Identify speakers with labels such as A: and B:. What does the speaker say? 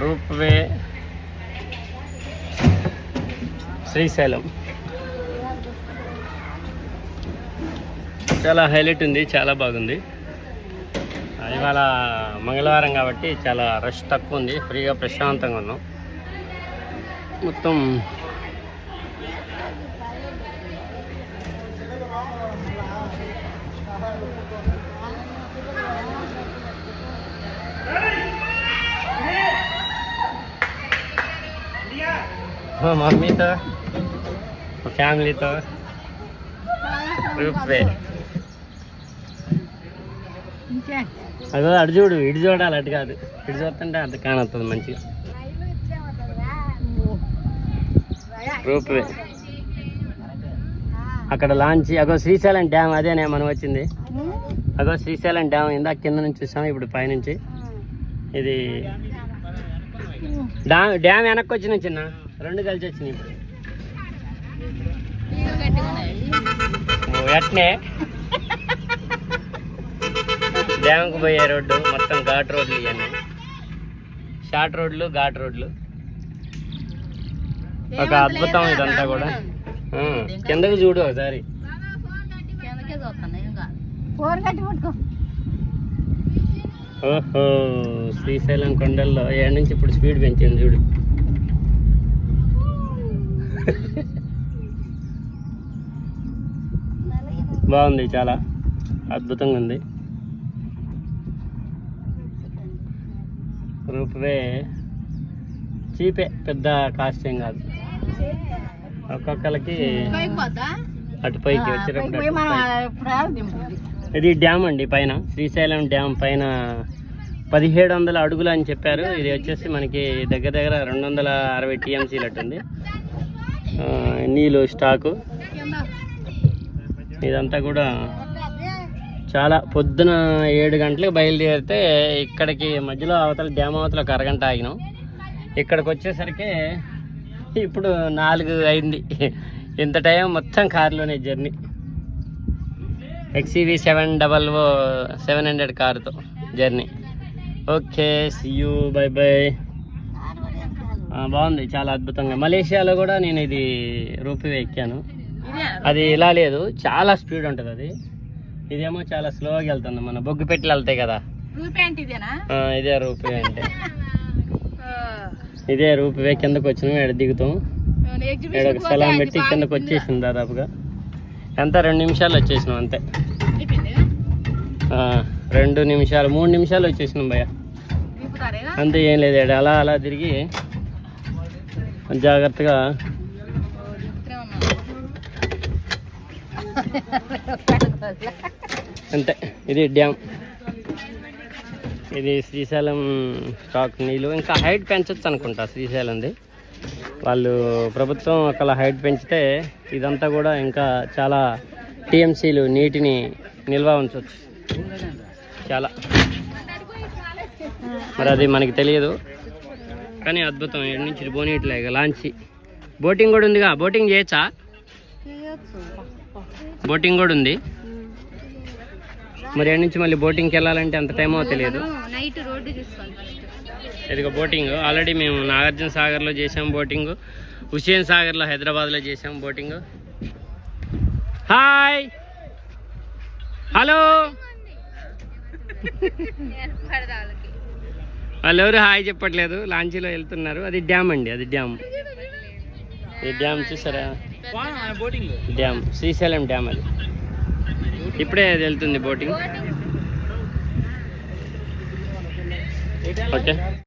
A: రూప్వే శ్రీశైలం. చాలా హైలైట్ ఉంది చాలా బాగుంది. ఇవాళ మంగళవారం కాబట్టి చాలా రష్ తక్కువ ఉంది ఫ్రీగా ప్రశాంతంగా ఉన్నాం. మొత్తం మా మమ్మీతో మా ఫ్యామిలీతో రూపే అదో అటు చూడు ఇటు చూడాలి అటు కాదు. ఇటు చూస్తుంటే అటు కానొస్తుంది మంచిగా. రూపే అక్కడ లాంచ్ అగో శ్రీశైలం డ్యామ్ అదేనే మనం వచ్చింది. అగో శ్రీశైలం డ్యామ్ ఇందాక కింద నుంచి చూసాం ఇప్పుడు పైనుంచి. ఇది డ్యామ్ డ్యామ్ వెనక్కి వచ్చిన చిన్న. రెండు కలిసి వచ్చినాయి ఇప్పుడు ఎట్నే? డ్యామ్కి పోయే రోడ్డు మొత్తం ఘాట్ రోడ్లు ఇవన్నీ షార్ట్ రోడ్లు ఘాట్ రోడ్లు. ఒక అద్భుతం ఇదంతా కూడా. కిందకి చూడు ఒకసారి. ఓహో శ్రీశైలం కొండల్లో ఏడు నుంచి ఇప్పుడు స్పీడ్ పెంచింది చూడు. బాగుంది చాలా. అద్భుతంగా ఉంది. రూపవే చీపే పెద్ద కాస్ట్ ఏం కాదు. ఒక్కొక్కరికి అటు పైకి వచ్చేటప్పుడు. ఇది డ్యామ్ అండి పైన శ్రీశైలం డ్యామ్ పైన పదిహేడు వందల అడుగులు అని చెప్పారు. ఇది వచ్చేసి మనకి దగ్గర దగ్గర రెండు వందల అరవై టీఎంసీలు అట్టుంది. నీళ్ళు స్టాకు. ఇదంతా కూడా చాలా పొద్దున ఏడు గంటలకు బయలుదేరితే ఇక్కడికి మధ్యలో అవతల డ్యామ్ అవతల ఒక అరగంట ఆగినాం. ఇక్కడికి వచ్చేసరికి ఇప్పుడు నాలుగు అయింది. ఇంత టైం మొత్తం కారులోనే journey. XUV seven double o seven hundred కారుతో journey. Okay you bye bye బాగుంది చాలా అద్భుతంగా. మలేషియాలో కూడా నేను ఇది రూపీ ఎక్కాను. అది ఇలా లేదు చాలా స్పీడ్ ఉంటుంది అది. ఇదేమో చాలా స్లోగా వెళ్తుంది మన బొగ్గు పెట్టెలు వెళ్తాయి కదా. ఇదే రూపీ అంటే ఇదే రూపీ కిందకు వచ్చినాం ఇక్కడ దిగుతాం. ఇక్కడ ఒక సలాం పెట్టి కిందకు వచ్చేసింది దాదాపుగా. ఎంత? రెండు నిమిషాలు వచ్చేసినాం అంతే. రెండు నిమిషాలు మూడు నిమిషాలు వచ్చేసినాం భయ్య. అంతే ఏం లేదు అలా అలా తిరిగి జాగ్రత్తగా. అంతే ఇది డ్యామ్. ఇది శ్రీశైలం స్టాక్ నీళ్ళు. ఇంకా హైట్ పెంచవచ్చు అనుకుంటా శ్రీశైలంది. వాళ్ళు ప్రభుత్వం ఒకలా హైట్ పెంచితే ఇదంతా కూడా ఇంకా చాలా టీఎంసీలు నీటిని నిల్వ ఉంచవచ్చు చాలా. మరి అది మనకి తెలియదు. కానీ అద్భుతం. ఇక్కడి నుంచి బోనీట్లే ఇక లాంచి. బోటింగ్ కూడా ఉందిగా. బోటింగ్ చేయొచ్చా? బోటింగ్ కూడా ఉంది. మరి ఎక్కడి నుంచి మళ్ళీ బోటింగ్కి వెళ్ళాలంటే ఎంత టైమో తెలియదు.
B: నైట్ రోడ్డు చూసుకోవాలి
A: ఇదిగో బోటింగ్ ఆల్రెడీ మేము నాగార్జున సాగర్లో చేసాం బోటింగ్ హుస్సేన్ సాగర్లో హైదరాబాద్లో చేసాం బోటింగ్ హాయ్ హలో వాళ్ళు ఎవరు హాయ్ చెప్పట్లేదు లాంచీలో వెళ్తున్నారు. అది డ్యామ్ అండి అది డ్యామ్. ఈ డ్యామ్ చూసారా? డ్యామ్ శ్రీశైలం డ్యామ్ అది. ఇప్పుడే అది వెళ్తుంది బోటింగ్. ఓకే.